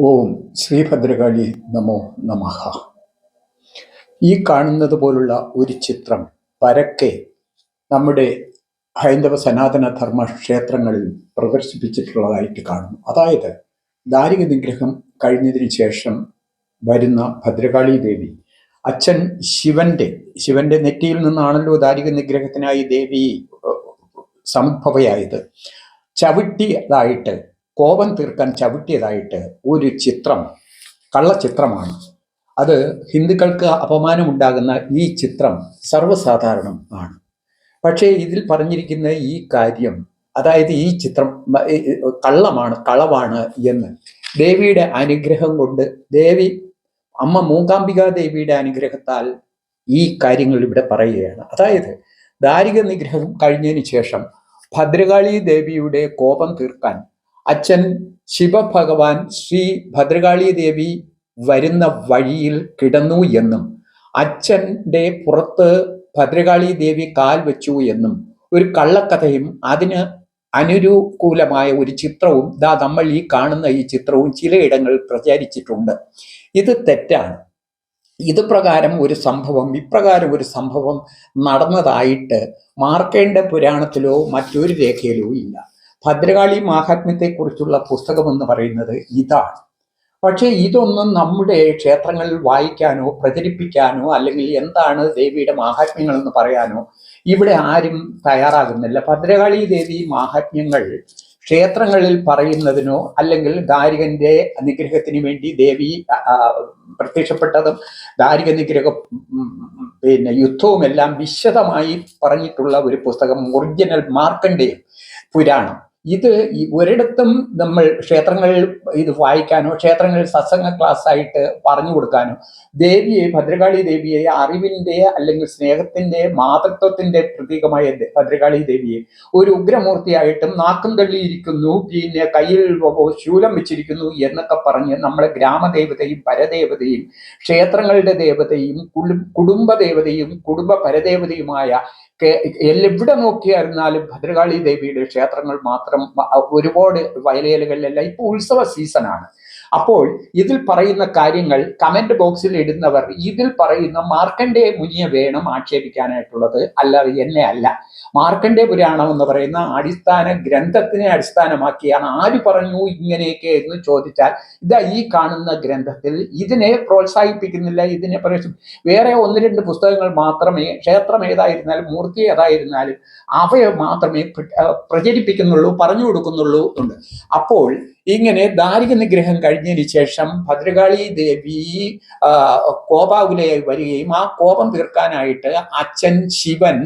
ഓം ശ്രീഭദ്രകാളി നമോ നമഃ. ഈ കാണുന്നത് പോലുള്ള ഒരു ചിത്രം പരക്കെ നമ്മുടെ ഹൈന്ദവ സനാതന ധർമ്മ ക്ഷേത്രങ്ങളിൽ പ്രദർശിപ്പിച്ചിട്ടുള്ളതായിട്ട് കാണുന്നു. അതായത് ദാരിക നിഗ്രഹം കഴിഞ്ഞതിന് ശേഷം വരുന്ന ഭദ്രകാളി ദേവി അച്ഛൻ ശിവന്റെ ശിവന്റെ നെറ്റിയിൽ നിന്നാണല്ലോ ദാരിക നിഗ്രഹത്തിനായി ദേവി സംഭവയായത്. ചവിട്ടിയതായിട്ട് കോപം തീർക്കാൻ ചവിട്ടിയതായിട്ട് ഒരു ചിത്രം കള്ളച്ചിത്രമാണ് അത് ഹിന്ദുക്കൾക്ക് അപമാനമുണ്ടാകുന്ന ഈ ചിത്രം സർവസാധാരണം ആണ്. പക്ഷേ ഇതിൽ പറഞ്ഞിരിക്കുന്ന ഈ കാര്യം അതായത് ഈ ചിത്രം കള്ളമാണ് കളവാണ് എന്ന്. ദേവിയുടെ അനുഗ്രഹം കൊണ്ട് ദേവി അമ്മ മൂകാംബിക ദേവിയുടെ അനുഗ്രഹത്താൽ ഈ കാര്യങ്ങൾ ഇവിടെ പറയുകയാണ്. അതായത് ദാരിക നിഗ്രഹം കഴിഞ്ഞതിന് ശേഷം ഭദ്രകാളി ദേവിയുടെ കോപം തീർക്കാൻ അച്ഛൻ ശിവഭഗവാൻ ശ്രീ ഭദ്രകാളി ദേവി വരുന്ന വഴിയിൽ കിടന്നു എന്നും അച്ഛന്റെ പുറത്ത് ഭദ്രകാളി ദേവി കാൽ വെച്ചു എന്നും ഒരു കള്ളക്കഥയും അതിന് അനുരൂകൂലമായ ഒരു ചിത്രവും ദാ നമ്മൾ ഈ കാണുന്ന ഈ ചിത്രവും ചിലയിടങ്ങളിൽ പ്രചരിച്ചിട്ടുണ്ട്. ഇത് തെറ്റാണ്. ഇത് പ്രകാരം ഒരു സംഭവം ഇപ്രകാരം ഒരു സംഭവം നടന്നതായിട്ട് മാർക്കേണ്ട പുരാണത്തിലോ മറ്റൊരു രേഖയിലോ ഇല്ല. ഭദ്രകാളി മാഹാത്മ്യത്തെക്കുറിച്ചുള്ള പുസ്തകം എന്ന് പറയുന്നത് ഇതാണ്. പക്ഷേ ഇതൊന്നും നമ്മുടെ ക്ഷേത്രങ്ങളിൽ വായിക്കാനോ പ്രചരിപ്പിക്കാനോ അല്ലെങ്കിൽ എന്താണ് ദേവിയുടെ മാഹാത്മ്യങ്ങൾ എന്ന് പറയാനോ ഇവിടെ ആരും തയ്യാറാകുന്നില്ല. ഭദ്രകാളി ദേവി മാഹാത്മ്യങ്ങൾ ക്ഷേത്രങ്ങളിൽ പറയുന്നതിനോ അല്ലെങ്കിൽ ദാരികന്റെ നിഗ്രഹത്തിന് വേണ്ടി ദേവി പ്രത്യക്ഷപ്പെട്ടതും ദാരിക നിഗ്രഹം പിന്നെ യുദ്ധവും എല്ലാം വിശദമായി പറഞ്ഞിട്ടുള്ള ഒരു പുസ്തകം ഒറിജിനൽ മാർക്കണ്ടേയും പുരാണം. ഇത് ഒരിടത്തും നമ്മൾ ക്ഷേത്രങ്ങളിൽ ഇത് വായിക്കാനോ ക്ഷേത്രങ്ങളിൽ സത്സംഗ ക്ലാസ് ആയിട്ട് പറഞ്ഞു കൊടുക്കാനോ ദേവിയെ ഭദ്രകാളി ദേവിയെ അറിവിന്റെ അല്ലെങ്കിൽ സ്നേഹത്തിന്റെ മാതൃത്വത്തിന്റെ പ്രതീകമായ ഭദ്രകാളി ദേവിയെ ഒരു ഉഗ്രമൂർത്തിയായിട്ടും നാക്കും തള്ളിയിരിക്കുന്നു പിന്നെ കയ്യിൽ ശൂലം വെച്ചിരിക്കുന്നു എന്നൊക്കെ പറഞ്ഞ് നമ്മളെ ഗ്രാമദേവതയും പരദേവതയും ക്ഷേത്രങ്ങളുടെ ദേവതയും കുടുംബ ദേവതയും കുടുംബ പരദേവതയുമായ എവിടെ നോക്കിയായിരുന്നാലും ഭദ്രകാളി ദേവിയുടെ ക്ഷേത്രങ്ങൾ മാത്രം ഒരുപാട് വയലേലുകളിലെല്ലാം. ഇപ്പോൾ ഉത്സവ സീസണാണ്. അപ്പോൾ ഇതിൽ പറയുന്ന കാര്യങ്ങൾ കമന്റ് ബോക്സിൽ ഇടുന്നവർ ഇതിൽ പറയുന്ന മാർക്കണ്ഡേയ മുനിയെ വേണം ആക്ഷേപിക്കാനായിട്ടുള്ളത്. അല്ലാതെ എന്നെ അല്ല. മാർക്കണ്ഡേയ പുരാണം എന്ന് പറയുന്ന അടിസ്ഥാന ഗ്രന്ഥത്തിനെ അടിസ്ഥാനമാക്കിയാണ് ആര് പറഞ്ഞു ഇങ്ങനെയൊക്കെ എന്ന് ചോദിച്ചാൽ ഇതാ ഈ കാണുന്ന ഗ്രന്ഥത്തിൽ ഇതിനെ പ്രോത്സാഹിപ്പിക്കുന്നില്ല ഇതിനെ വേറെ ഒന്ന് രണ്ട് പുസ്തകങ്ങൾ മാത്രമേ ക്ഷേത്രം ഏതായിരുന്നാലും മൂർത്തി ഏതായിരുന്നാലും അവയെ മാത്രമേ പ്ര- പ്രചരിപ്പിക്കുന്നുള്ളൂ പറഞ്ഞു കൊടുക്കുന്നുള്ളൂ. ഉണ്ട്. അപ്പോൾ ഇങ്ങനെ ദാരിക നിഗ്രഹം കഴിഞ്ഞതിന് ശേഷം ഭദ്രകാളി ദേവി കോപാകുലയായി വരികയും ആ കോപം തീർക്കാനായിട്ട് അച്ഛൻ ശിവൻ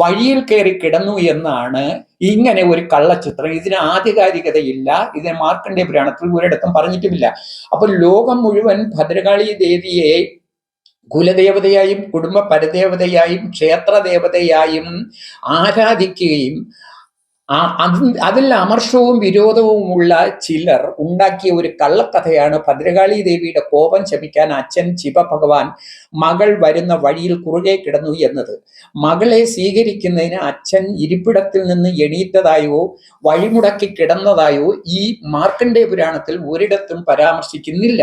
വഴിയിൽ കയറി കിടന്നു എന്നാണ് ഇങ്ങനെ ഒരു കള്ളച്ചിത്രം ഇതിന് ആധികാരികതയില്ല. ഇതിനെ മാർക്കണ്ഡേ പുരാണത്തിൽ ഒരിടത്തും പറഞ്ഞിട്ടുമില്ല. അപ്പൊ ലോകം മുഴുവൻ ഭദ്രകാളി ദേവിയെ കുലദേവതയായും കുടുംബ പരദേവതയായും ക്ഷേത്രദേവതയായും ആരാധിക്കുകയും ആ അതിൽ അമർഷവും വിരോധവുമുള്ള ചിലർ ഉണ്ടാക്കിയ ഒരു കള്ളക്കഥയാണ് ഭദ്രകാളി ദേവിയുടെ കോപം ശമിക്കാൻ അച്ഛൻ ശിവഭഗവാൻ മകൾ വരുന്ന വഴിയിൽ കുറുകെ കിടന്നു എന്നത്. മകളെ സ്വീകരിക്കുന്നതിന് അച്ഛൻ ഇരിപ്പിടത്തിൽ നിന്ന് എണീറ്റതായോ വഴിമുടക്കി കിടന്നതായോ ഈ മാർക്കണ്ഡേ പുരാണത്തിൽ ഒരിടത്തും പരാമർശിക്കുന്നില്ല.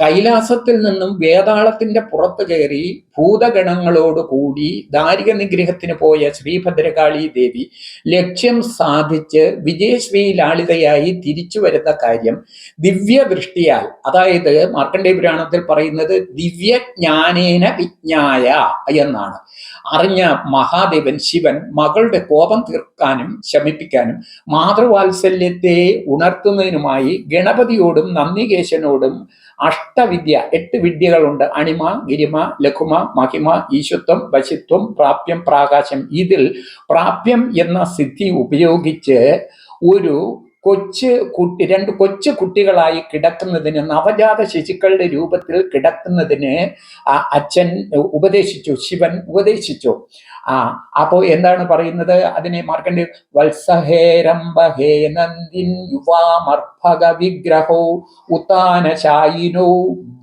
കൈലാസത്തിൽ നിന്നും വേതാളത്തിന്റെ പുറത്തു കയറി ഭൂതഗണങ്ങളോട് കൂടി ദാരിക നിഗ്രഹത്തിന് പോയ ശ്രീഭദ്രകാളി ദേവി ലക്ഷ്യം സാധിച്ച് വിജയശ്രീ ലാളിതയായി തിരിച്ചു വരുന്ന കാര്യം ദിവ്യദൃഷ്ടിയാൽ. അതായത് മാർക്കണ്ഡേ പുരാണത്തിൽ പറയുന്നത് ദിവ്യജ്ഞാനേന വിജ്ഞായ എന്നാണ്. അറിഞ്ഞ മഹാദേവൻ ശിവൻ മകളുടെ കോപം തീർക്കാനും ശമിപ്പിക്കാനും മാതൃവാത്സല്യത്തെ ഉണർത്തുന്നതിനുമായി ഗണപതിയോടും നന്ദികേശനോടും അഷ്ടവിദ്യ എട്ട് വിദ്യകളുണ്ട്. അണിമ ഗിരിമ ലഘുമ മഹിമ ഈശ്വത്വം വശിത്വം പ്രാപ്യം പ്രാകാശം. ഇതിൽ പ്രാപ്യം എന്ന സിദ്ധി ഉപയോഗിച്ച് ഒരു കൊച്ചു കുട്ടി രണ്ട് കൊച്ചു കുട്ടികളായി കിടക്കുന്നതിന് നവജാത ശിശുക്കളുടെ രൂപത്തിൽ കിടക്കുന്നതിന് ആ അച്ഛൻ ഉപദേശിച്ചു ശിവൻ ഉപദേശിച്ചു. ആ അപ്പോൾ എന്താണ് പറയുന്നത്? അതിനെ മാർക്കണ്ട് വത്സഹേരംബഹേ നന്ദിൻ യുവാമർഭക വിഗ്രഹോ ഉത്താനശായിനോ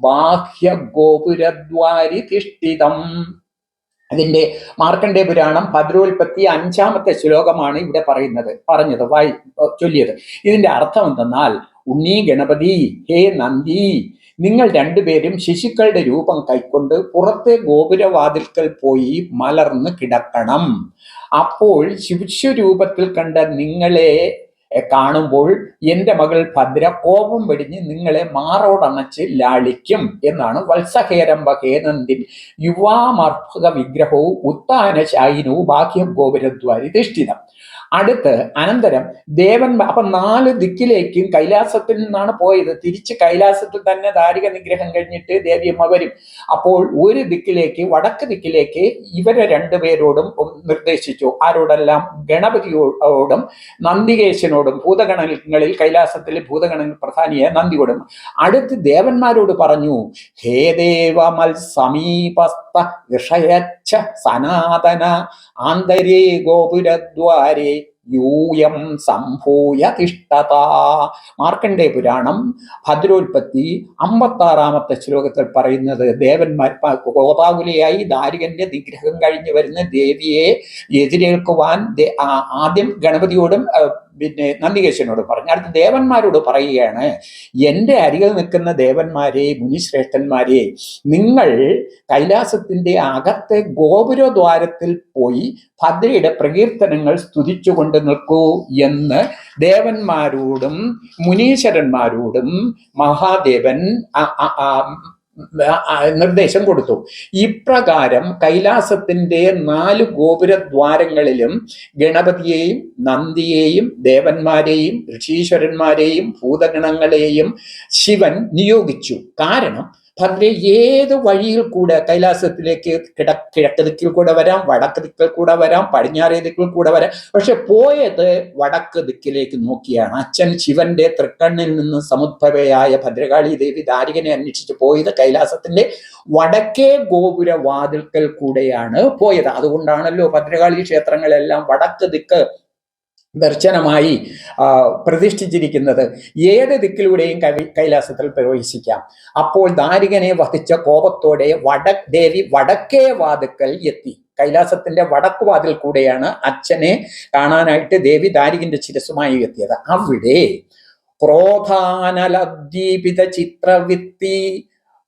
ബാഹ്യ ഗോപുരദ്വാരി തിഷ്ഠിതം. അതിന്റെ മാർക്കണ്ഡേ പുരാണം ഭദ്രോൽപത്തി അഞ്ചാമത്തെ ശ്ലോകമാണ് ഇവിടെ പറയുന്നത് പറഞ്ഞത് വായി ചൊല്ലിയത്. ഇതിന്റെ അർത്ഥം എന്തെന്നാൽ ഉണ്ണി ഗണപതി ഹേ നന്ദി നിങ്ങൾ രണ്ടുപേരും ശിശുക്കളുടെ രൂപം കൈക്കൊണ്ട് പുറത്തെ ഗോപുരവാതിൽക്കൽ പോയി മലർന്ന് കിടക്കണം. അപ്പോൾ ശിശുരൂപത്തിൽ കണ്ട നിങ്ങളെ കാണുമ്പോൾ എന്റെ മകൾ ഭദ്ര കോപം വെടിഞ്ഞ് നിങ്ങളെ മാറോടണച്ച് ലാളിക്കും എന്നാണ് വത്സഹേരംബ ഹേനന്തിൻ യുവാമർഭക വിഗ്രഹവും ഉത്താന ശായിനവും ബാഹ്യം ഗോപുരദ്വാരി തിഷ്ഠിതം അടുത്ത് അനന്തരം ദേവൻ അപ്പൊ നാല് ദിക്കിലേക്കും കൈലാസത്തിൽ നിന്നാണ് പോയത്. തിരിച്ച് കൈലാസത്തിൽ തന്നെ ദാരിക നിഗ്രഹം കഴിഞ്ഞിട്ട് ദേവിയമ്മ വരും. അപ്പോൾ ഒരു ദിക്കിലേക്ക് വടക്ക് ദിക്കിലേക്ക് ഇവരെ രണ്ടുപേരോടും നിർദ്ദേശിച്ചു. ആരോടെല്ലാം? ഗണപതിയോടും നന്ദികേശനോടും ഭൂതഗണങ്ങളിൽ കൈലാസത്തിലെ ഭൂതഗണ പ്രധാനിയെ നന്ദിയോടും. അടുത്ത് ദേവന്മാരോട് പറഞ്ഞു ഹേ ദേവമൽ സമീപസ്ഥ ഋഷയച്ഛ സനാതന ആന്തരേ ഗോപുരദ്വാരേ യൂയം സംഭൂയ തിഷ്ടത മാർക്കണ്ഡേ പുരാണം ഭദ്രോൽപത്തി അമ്പത്താറാമത്തെ ശ്ലോകത്തിൽ പറയുന്നത് ദേവന്മാർ ഗോപാകുലയായി ദാരികന്റെ നിഗ്രഹം കഴിഞ്ഞു വരുന്ന ദേവിയെ എതിരേൽക്കുവാൻ ആദ്യം ഗണപതിയോടും പിന്നെ നന്ദികേശനോട് പറഞ്ഞു. അടുത്ത് ദേവന്മാരോട് പറയുകയാണ് എന്റെ അരികിൽ നിൽക്കുന്ന ദേവന്മാരെ മുനിശ്രേഷ്ഠന്മാരെ നിങ്ങൾ കൈലാസത്തിന്റെ അകത്തെ ഗോപുരദ്വാരത്തിൽ പോയി ഭദ്രയുടെ പ്രകീർത്തനങ്ങൾ സ്തുതിച്ചുകൊണ്ട് നിൽക്കൂ എന്ന് ദേവന്മാരോടും മുനീശ്വരന്മാരോടും മഹാദേവൻ നിർദ്ദേശം കൊടുത്തു. ഇപ്രകാരം കൈലാസത്തിന്റെ നാല് ഗോപുരദ്വാരങ്ങളിലും ഗണപതിയെയും നന്ദിയെയും ദേവന്മാരെയും ഋഷീശ്വരന്മാരെയും ഭൂതഗണങ്ങളെയും ശിവൻ നിയോഗിച്ചു. കാരണം ഭദ്ര ഏത് വഴിയിൽ കൂടെ കൈലാസത്തിലേക്ക് കിട കിഴക്ക് ദിക്കിൽ കൂടെ വരാം വടക്ക് ദിക്കിൽ കൂടെ വരാം പടിഞ്ഞാറേ ദിക്കിൽ കൂടെ വരാം. പക്ഷെ പോയത് വടക്ക് ദിക്കിലേക്ക് നോക്കിയാണ്. അച്ഛൻ ശിവന്റെ തൃക്കണ്ണിൽ നിന്ന് സമുദ്ഭവയായ ഭദ്രകാളി ദേവി ദാരികനെ അന്വേഷിച്ച് പോയത് കൈലാസത്തിന്റെ വടക്കേ ഗോപുര വാതിൽക്കൽ കൂടെയാണ് പോയത്. അതുകൊണ്ടാണല്ലോ ഭദ്രകാളി ക്ഷേത്രങ്ങളെല്ലാം വടക്ക് ദിക്ക് ദർശനമായി പ്രതിഷ്ഠിച്ചിരിക്കുന്നത്. ഏത് ദിക്കിലൂടെയും കവി കൈലാസത്തിൽ പ്രവേശിക്കാം. അപ്പോൾ ദാരികനെ വധിച്ച കോപത്തോടെ വട ദേവി വടക്കേ വാതുക്കൽ എത്തി. കൈലാസത്തിന്റെ വടക്കുവാതിൽ കൂടെയാണ് അച്ഛനെ കാണാനായിട്ട് ദേവി ദാരികന്റെ ശിരസുമായി എത്തിയത്. അവിടെ ക്രോധാനലദ്ദീപിത ചിത്രവിത്തി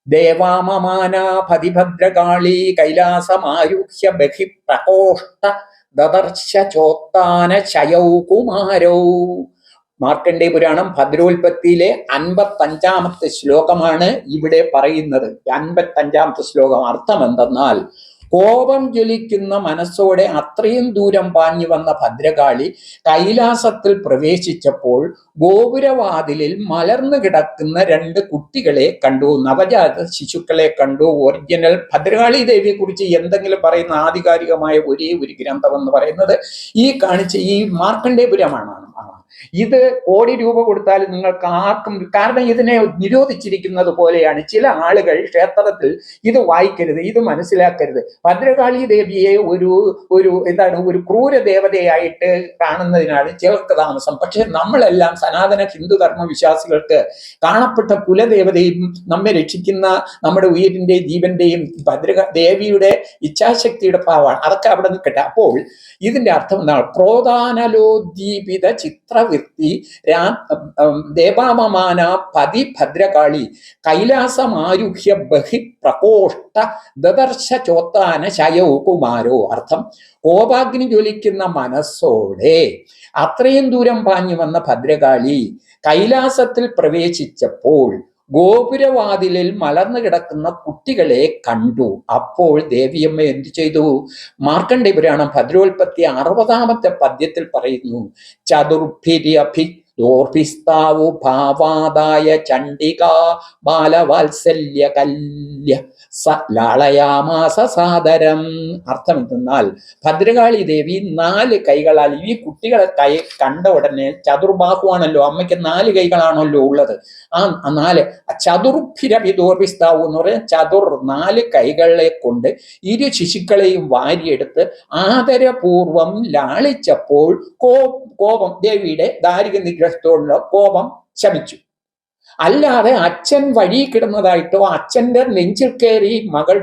ദേവാമമാനാ പതിഭദ്രകാളി കൈലാസമാരുഹ്യ ബഹി പ്രകോഷ്ട ദദർശ ചോത്താന ശയൗ കുമാരൗ. മാർക്കണ്ഡേ പുരാണം ഭദ്രോൽപത്തിയിലെ അൻപത്തഞ്ചാമത്തെ ശ്ലോകമാണ് ഇവിടെ പറയുന്നത്. അൻപത്തഞ്ചാമത്തെ ശ്ലോകം അർത്ഥം എന്തെന്നാൽ കോപം ജ്വലിക്കുന്ന മനസ്സോടെ അത്രയും ദൂരം പാഞ്ഞു വന്ന ഭദ്രകാളി കൈലാസത്തിൽ പ്രവേശിച്ചപ്പോൾ ഗോപുരവാതിലിൽ മലർന്നു കിടക്കുന്ന രണ്ട് കുട്ടികളെ കണ്ടു നവജാത ശിശുക്കളെ കണ്ടു ഒറിജിനൽ ഭദ്രകാളി ദേവിയെ കുറിച്ച് എന്തെങ്കിലും പറയുന്ന ആധികാരികമായ ഒരേ ഒരു ഗ്രന്ഥം എന്ന് പറയുന്നത് ഈ കാണിച്ച ഈ മാർക്കണ്ഡേപുരമാണ്. ഇത് കോടി രൂപ കൊടുത്താൽ നിങ്ങൾക്ക് ആർക്കും കാരണം ഇതിനെ നിരോധിച്ചിരിക്കുന്നത് പോലെയാണ് ചില ആളുകൾ ക്ഷേത്രത്തിൽ ഇത് വായിക്കരുത് ഇത് മനസ്സിലാക്കരുത്. ഭദ്രകാളി ദേവിയെ ഒരു ഒരു എന്താണ് ഒരു ക്രൂര ദേവതയായിട്ട് കാണുന്നതിനാണ് ചിലർക്ക് താമസം. പക്ഷെ നമ്മളെല്ലാം സനാതന ഹിന്ദു ധർമ്മ വിശ്വാസികൾക്ക് കാണപ്പെട്ട കുലദേവതയും നമ്മെ രക്ഷിക്കുന്ന നമ്മുടെ ഉയിരിന്റെയും ജീവന്റെയും ഭദ്രക ദേവിയുടെ ഇച്ഛാശക്തിയുടെ ഭാവമാണ്. അതൊക്കെ അവിടെ നിൽക്കട്ടെ. അപ്പോൾ ഇതിന്റെ അർത്ഥം എന്താണ്? ക്രോധാനലോദ്ദീപിത ഉം, ദേവാമമാന പതി ഭദ്രകാളി കൈലാസമാരുഹ്യ ബഹി പ്രകോഷ്ട ദദർശ ചോത്താന ശയൗ കുമാരോ അർത്ഥം കോപാഗ്നി ജ്വലിക്കുന്ന മനസ്സോടെ അത്രയും ദൂരം പാഞ്ഞു വന്ന ഭദ്രകാളി കൈലാസത്തിൽ പ്രവേശിച്ചപ്പോൾ ഗോപുരവാതിലിൽ മലർന്നു കിടക്കുന്ന കുട്ടികളെ കണ്ടു. അപ്പോൾ ദേവിയമ്മ എന്തു ചെയ്തു? മാർക്കണ്ഡേ പുരാണം ഭദ്രോൽപത്തി അറുപതാമത്തെ പദ്യത്തിൽ പറയുന്നു ചതുർഭിര്യഭി ദോർഭിസ്താവു ഭാവാദായ ചണ്ഡിക ബാലവാത്സല്യ കല്യ സ ലാളയാമാസ സാദരം. അർത്ഥം എന്തെന്നാൽ ഭദ്രകാളി ദേവി നാല് കൈകളാൽ ഈ കുട്ടികളെ കൈ കണ്ട ഉടനെ ചതുർബാഹുവാണല്ലോ അമ്മയ്ക്ക് നാല് കൈകളാണല്ലോ ഉള്ളത്. ആ നാല് ചതുർഭിരഭി ദോർഭിസ്താവു എന്ന് പറയാൻ ചതുർ നാല് കൈകളെ കൊണ്ട് ഇരു ശിശുക്കളെയും വാരിയെടുത്ത് ആദരപൂർവം ലാളിച്ചപ്പോൾ കോപം ദേവിയുടെ ദാരിക നിഗ്രഹത്തോടുള്ള കോപം ശമിച്ചു. അല്ലാതെ അച്ഛൻ വഴി കിടന്നതായിട്ടോ അച്ഛന്റെ നെഞ്ചിൽ കയറി മകൾ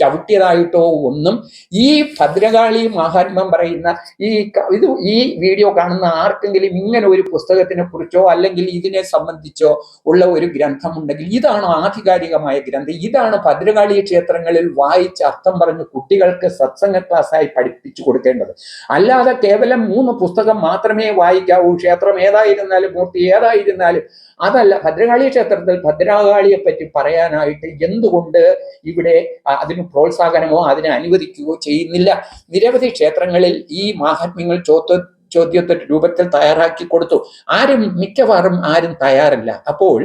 ചവിട്ടിയതായിട്ടോ ഒന്നും ഈ ഭദ്രകാളി മഹാത്മം പറയുന്ന ഈ ഇത് ഈ വീഡിയോ കാണുന്ന ആർക്കെങ്കിലും ഇങ്ങനെ ഒരു പുസ്തകത്തിനെ കുറിച്ചോ അല്ലെങ്കിൽ ഇതിനെ സംബന്ധിച്ചോ ഉള്ള ഒരു ഗ്രന്ഥമുണ്ടെങ്കിൽ ഇതാണ് ആധികാരികമായ ഗ്രന്ഥം. ഇതാണ് ഭദ്രകാളി ക്ഷേത്രങ്ങളിൽ വായിച്ച് അർത്ഥം പറഞ്ഞ് കുട്ടികൾക്ക് സത്സംഗ ക്ലാസ്സായി പഠിപ്പിച്ചു കൊടുക്കേണ്ടത്. അല്ലാതെ കേവലം മൂന്ന് പുസ്തകം മാത്രമേ വായിക്കാവൂ. ക്ഷേത്രം ഏതായിരുന്നാലും മൂർത്തി ഏതായിരുന്നാലും അതല്ല. ഭദ്രകാളി ക്ഷേത്രത്തിൽ ഭദ്രകാളിയെ പറ്റി പറയാനായിട്ട് എന്തുകൊണ്ട് ഇവിടെ അതിന് പ്രോത്സാഹനമോ അതിനെ അനുവദിക്കുകയോ ചെയ്യുന്നില്ല? നിരവധി ക്ഷേത്രങ്ങളിൽ ഈ മാഹാത്മ്യങ്ങൾ ചോദ്യ ചോദ്യോത്തര രൂപത്തിൽ തയ്യാറാക്കി കൊടുത്തു. ആരും മിക്കവാറും ആരും തയ്യാറല്ല. അപ്പോൾ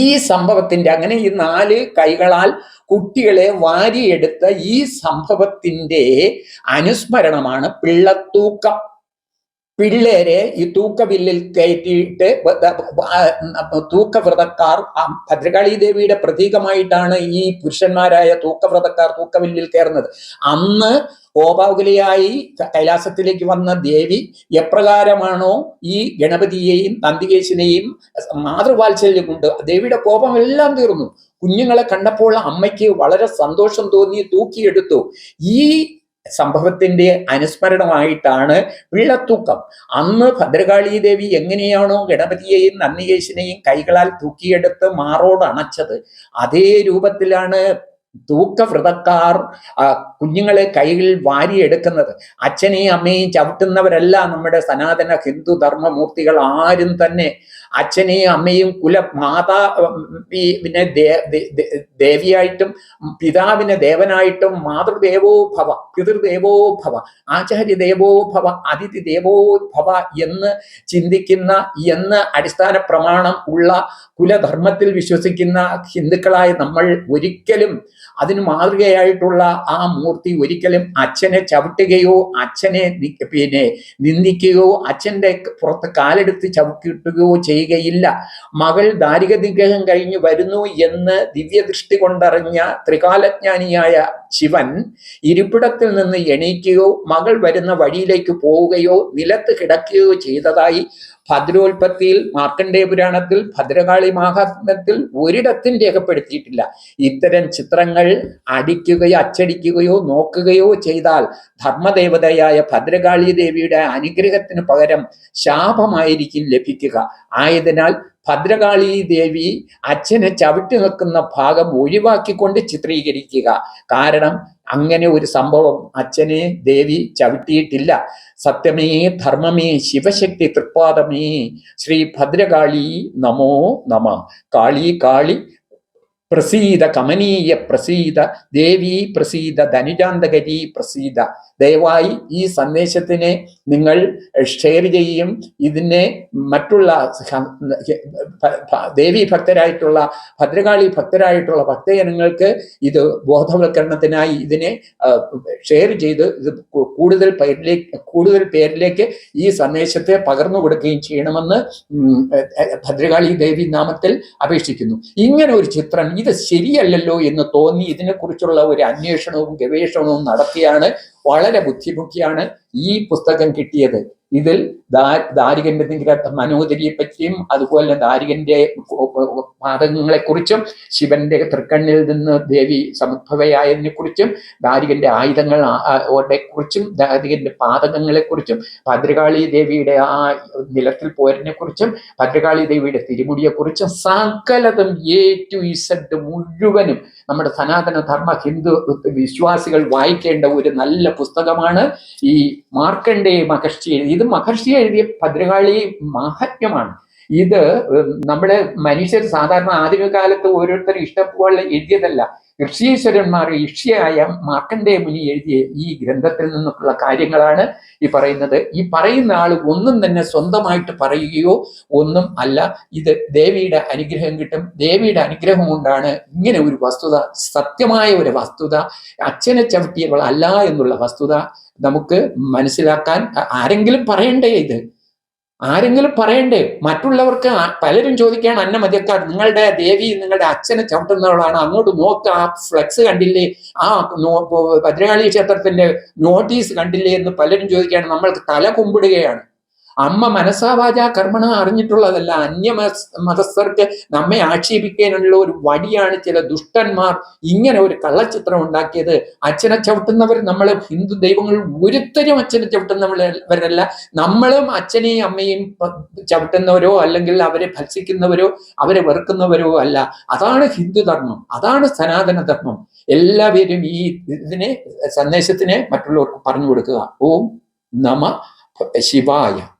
ഈ സംഭവത്തിന്റെ അങ്ങനെ ഈ നാല് കൈകളാൽ കുട്ടികളെ വാരിയെടുത്ത ഈ സംഭവത്തിന്റെ അനുസ്മരണമാണ് പിള്ളത്തൂക്കം. പിള്ളേരെ ഈ തൂക്കവില്ലിൽ കയറ്റിയിട്ട് തൂക്കവ്രതക്കാർ ഭദ്രകാളി ദേവിയുടെ പ്രതീകമായിട്ടാണ് ഈ പുരുഷന്മാരായ തൂക്കവ്രതക്കാർ തൂക്കവില്ലിൽ കയറുന്നത്. അന്ന് കോപാകുലയായി കൈലാസത്തിലേക്ക് വന്ന ദേവി എപ്രകാരമാണോ ഈ ഗണപതിയെയും നന്ദികേശിനെയും മാതൃവാത്സല്യം കൊണ്ട് ദേവിയുടെ കോപം എല്ലാം തീർന്നു. കുഞ്ഞുങ്ങളെ കണ്ടപ്പോൾ അമ്മയ്ക്ക് വളരെ സന്തോഷം തോന്നി തൂക്കിയെടുത്തു. ഈ സംഭവത്തിന്റെ അനുസ്മരണമായിട്ടാണ് പിള്ളത്തൂക്കം അന്ന് ഭദ്രകാളി ദേവി എങ്ങനെയാണോ ഗണപതിയെയും നന്ദികേശനെയും കൈകളാൽ തൂക്കിയെടുത്ത് മാറോട് അണച്ചത് അതേ രൂപത്തിലാണ് തൂക്കവ്രതക്കാർ കുഞ്ഞുങ്ങളെ കൈകളിൽ വാരിയെടുക്കുന്നത്. അച്ഛനെയും അമ്മയും ചവിട്ടുന്നവരല്ല നമ്മുടെ സനാതന ഹിന്ദു ധർമ്മമൂർത്തികൾ ആരും തന്നെ. അച്ഛനെയും അമ്മയും കുല മാതാ പിന്നെ ദേവിയായിട്ടും പിതാവിനെ ദേവനായിട്ടും മാതൃദേവോ ഭവ പിതൃദേവോ ഭവ ആചാര്യ ദേവോ ഭവ അതിഥി ദേവോ ഭവ എന്ന് ചിന്തിക്കുന്ന എന്ന് അടിസ്ഥാന പ്രമാണം ഉള്ള കുലധർമ്മത്തിൽ വിശ്വസിക്കുന്ന ഹിന്ദുക്കളായ നമ്മൾ ഒരിക്കലും അതിന് മാതൃകയായിട്ടുള്ള ആ മൂർത്തി ഒരിക്കലും അച്ഛനെ ചവിട്ടുകയോ അച്ഛനെ പിന്നെ നിന്ദിക്കുകയോ അച്ഛന്റെ പുറത്ത് കാലെടുത്ത് ചവിട്ടുകയോ ചെയ്യുകയില്ല. മകൾ ദാരിക നിഗ്രഹം കഴിഞ്ഞു വരുന്നു എന്ന് ദിവ്യദൃഷ്ടി കൊണ്ടറിഞ്ഞ ത്രികാലജ്ഞാനിയായ ശിവൻ ഇരിപ്പിടത്തിൽ നിന്ന് എണീക്കുകയോ മകൾ വരുന്ന വഴിയിലേക്ക് പോവുകയോ നിലത്ത് കിടക്കുകയോ ചെയ്തതായി ഭദ്രോൽപത്തിയിൽ മാർക്കണ്ഡേയ പുരാണത്തിൽ ഭദ്രകാളി മഹാത്മ്യത്തിൽ ഒരിടത്തും രേഖപ്പെടുത്തിയിട്ടില്ല. ഇത്തരം ചിത്രങ്ങൾ അടിക്കുകയോ അച്ചടിക്കുകയോ നോക്കുകയോ ചെയ്താൽ ധർമ്മദേവതയായ ഭദ്രകാളി ദേവിയുടെ അനുഗ്രഹത്തിന് പകരം ശാപമായിരിക്കും ലഭിക്കുക. ആയതിനാൽ ഭദ്രകാളി ദേവി അച്ഛനെ ചവിട്ടി നിൽക്കുന്ന ഭാഗം ഒഴിവാക്കിക്കൊണ്ട് ചിത്രീകരിക്കുക. കാരണം അങ്ങനെ ഒരു സംഭവം അച്ഛനെ ദേവി ചവിട്ടിയിട്ടില്ല. സത്യമേ ധർമ്മമേ ശിവശക്തി തൃപ്പാദമേ. ശ്രീ ഭദ്രകാളി നമോ നമ. കാളി കാളി പ്രസീത കമനീയ പ്രസീത ദേവി പ്രസീത ധനുജാന്തകരി പ്രസീത. ദയവായി ഈ സന്ദേശത്തിനെ നിങ്ങൾ ഷെയർ ചെയ്യും. ഇതിനെ മറ്റുള്ള ദേവി ഭക്തരായിട്ടുള്ള ഭദ്രകാളി ഭക്തരായിട്ടുള്ള ഭക്തജനങ്ങൾക്ക് ഇത് ബോധവൽക്കരണത്തിനായി ഇതിനെ ഷെയർ ചെയ്ത് ഇത് കൂടുതൽ പേരിലേക്ക് കൂടുതൽ പേരിലേക്ക് ഈ സന്ദേശത്തെ പകർന്നു കൊടുക്കുകയും ചെയ്യണമെന്ന് ഭദ്രകാളി ദേവി നാമത്തിൽ അപേക്ഷിക്കുന്നു. ഇങ്ങനെ ഒരു ചിത്രം ഇത് ശരിയല്ലല്ലോ എന്ന് തോന്നി. ഇതിനെക്കുറിച്ചുള്ള ഒരു അന്വേഷണവും ഗവേഷണവും നടത്തിയാണ് വളരെ ബുദ്ധിമുട്ടിയാണ് ഈ പുസ്തകം കിട്ടിയത്. ഇതിൽ ദാരികന്റെ മനോദരിയെ പറ്റിയും അതുപോലെ ദാരികന്റെ പാദങ്ങളെ കുറിച്ചും ശിവന്റെ തൃക്കണ്ണിൽ നിന്ന് ദേവി സമുദ്ഭവയായതിനെ കുറിച്ചും ദാരികന്റെ ആയുധങ്ങൾ കുറിച്ചും ദാരികന്റെ പാതകങ്ങളെ കുറിച്ചും ഭദ്രകാളി ദേവിയുടെ ആ നിലത്തിൽ പോരിനെ കുറിച്ചും ഭദ്രകാളി ദേവിയുടെ തിരുമുടിയെ കുറിച്ചും സകലതും എ ടു ഇസഡ് മുഴുവനും നമ്മുടെ സനാതന ധർമ്മ ഹിന്ദു വിശ്വാസികൾ വായിക്കേണ്ട ഒരു നല്ല പുസ്തകമാണ് ഈ മാർക്കണ്ഡേയ മഹർഷി എഴുതി ഇത് മഹർഷി എഴുതിയ ഭദ്രകാളി മാഹാത്മ്യമാണ്. ഇത് നമ്മുടെ മനുഷ്യർ സാധാരണ ആധുനിക കാലത്ത് ഓരോരുത്തർ ഇഷ്ടപോലെ എഴുതിയതല്ല. ഋഷീശ്വരന്മാർ ഋഷിയായ മാർക്കണ്ഡേ മുനി എഴുതിയ ഈ ഗ്രന്ഥത്തിൽ നിന്നുള്ള കാര്യങ്ങളാണ് ഈ പറയുന്നത്. ഈ പറയുന്ന ആൾ ഒന്നും തന്നെ സ്വന്തമായിട്ട് പറയുകയോ ഒന്നും അല്ല. ഇത് ദേവിയുടെ അനുഗ്രഹം കിട്ടും. ദേവിയുടെ അനുഗ്രഹം കൊണ്ടാണ് ഇങ്ങനെ ഒരു വസ്തുത സത്യമായ ഒരു വസ്തുത അച്ഛനെ ചവിട്ടിയവൾ അല്ല എന്നുള്ള വസ്തുത നമുക്ക് മനസ്സിലാക്കാൻ ആരെങ്കിലും പറയണ്ടേ ഇത്? ആരെങ്കിലും പറയണ്ടേ? മറ്റുള്ളവർക്ക് പലരും ചോദിക്കുകയാണ് അന്ന മദ്യക്കാർ നിങ്ങളുടെ ദേവി നിങ്ങളുടെ അച്ഛനെ ചവിട്ടുന്നവളാണ്. അങ്ങോട്ട് നോക്ക് ആ ഫ്ലെക്സ് കണ്ടില്ലേ? ആ ഭദ്രകാളി ക്ഷേത്രത്തിന്റെ നോട്ടീസ് കണ്ടില്ലേ? എന്ന് പലരും ചോദിക്കുകയാണ്. നമ്മൾക്ക് തല കുമ്പിടുകയാണ്. അമ്മ മനസാവാച കർമ്മണ അറിഞ്ഞിട്ടുള്ളതല്ല. അന്യ മത- മതസ്ഥർക്ക് നമ്മെ ആക്ഷേപിക്കാനുള്ള ഒരു വടിയാണ് ചില ദുഷ്ടന്മാർ ഇങ്ങനെ ഒരു കള്ളച്ചിത്രം ഉണ്ടാക്കിയത്. അച്ഛനെ ചവിട്ടുന്നവർ നമ്മൾ ഹിന്ദു ദൈവങ്ങൾ ഒരുത്തരും അച്ഛനെ ചവിട്ടുന്നവരല്ല നമ്മളും അച്ഛനെയും അമ്മയും ചവിട്ടുന്നവരോ അല്ലെങ്കിൽ അവരെ ഭത്സിക്കുന്നവരോ അവരെ വെറുക്കുന്നവരോ അല്ല. അതാണ് ഹിന്ദുധർമ്മം അതാണ് സനാതന ധർമ്മം. എല്ലാവരും ഈ ഇതിനെ സന്ദേശത്തിനെ മറ്റുള്ളവർക്ക് പറഞ്ഞു കൊടുക്കുക. ഓം നമ ശിവായ.